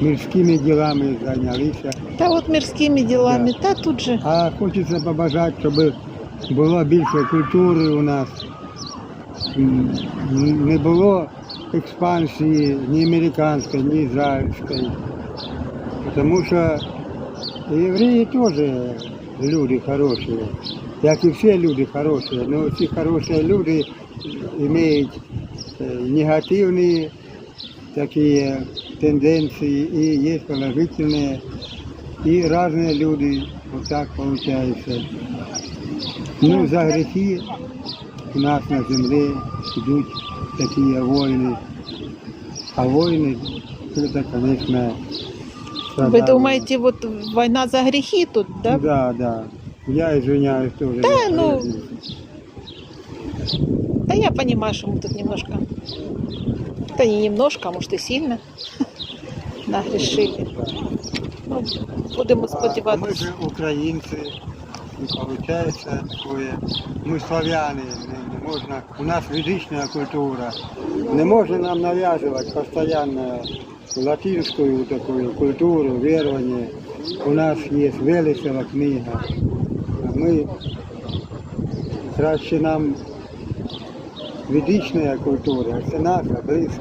мирськими ділами зайнялися. Та от мирськими ділами, та тут же. А хочеться побажати, щоб було більше культури у нас. Не було експансії ні американської, ні ізраїльської. Тому що євреї теж люди хороші, як і всі люди хороші. але ці хороші люди мають е, негативні такі тенденції і є положительні. И разные люди, вот так получается. Ну, за грехи у нас на земле идут такие войны. А войны, это, конечно, Ви страдания. думаєте, от війна за гріхи тут, да? Да, да. Я извиняюсь тоже. Да, за ну, справедливость. Та я понимаю, що ми тут немножко, та не немножко, а може і сильно нагрішили. Ну, будемо А мы сподіватися. же украинцы, и получается такое. Мы славяне, не, не можно, у нас язычная культура. Не можно нам навязывать постоянно латинскую такую культуру, верование. У нас есть Велесова книга. А мы краще нам ведичная культура, це наша, близька.